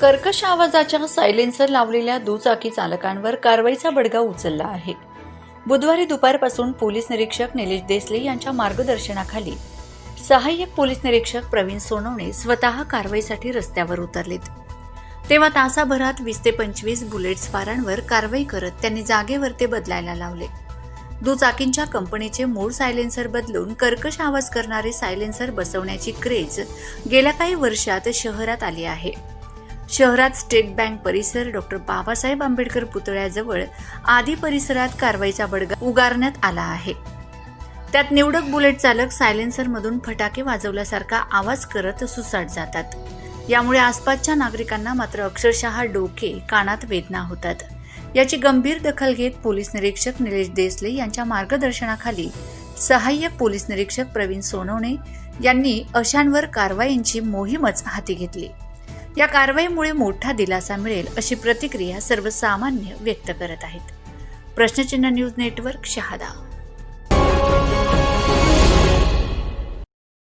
कर्कश आवाजाच्या सायलेन्सर लावलेल्या दुचाकी चालकांवर कारवाईचा बडगा उचलला आहे. बुधवारी दुपारपासून पोलीस निरीक्षक निलेश देसले यांच्या मार्गदर्शनाखाली सहाय्यक पोलीस निरीक्षक प्रवीण सोनवणे स्वतः कारवाईसाठी रस्त्यावर उतरलेत. तेव्हा तासाभरात वीस ते पंचवीस बुलेट्स फारांवर कारवाई करत त्यांनी जागेवर ते बदलायला लावले. दुचाकींच्या कंपनीचे मूळ सायलेन्सर बदलून कर्कश आवाज करणारे सायलेन्सर बसवण्याची क्रेज गेल्या काही वर्षात शहरात आली आहे. शहरात स्टेट बँक परिसर डॉक्टर बाबासाहेब आंबेडकर पुतळ्याजवळ आदी परिसरात कारवाईचा बडगा उगारण्यात आला आहे. त्यात निवडक बुलेट चालक सायलेन्सरमधून फटाके वाजवल्यासारखा आवाज करत सुसाट जातात. यामुळे आसपासच्या नागरिकांना मात्र अक्षरशः डोके कानात वेदना होतात. याची गंभीर दखल घेत पोलीस निरीक्षक निलेश देसले यांच्या मार्गदर्शनाखाली सहाय्यक पोलीस निरीक्षक प्रवीण सोनवणे यांनी अशांवर कारवाईंची मोहीमच हाती घेतली. या कारवाईमुळे मोठा दिलासा मिळेल अशी प्रतिक्रिया सर्वसामान्य व्यक्त करत आहेत. प्रश्नचिन्ह न्यूज नेटवर्क शहादा.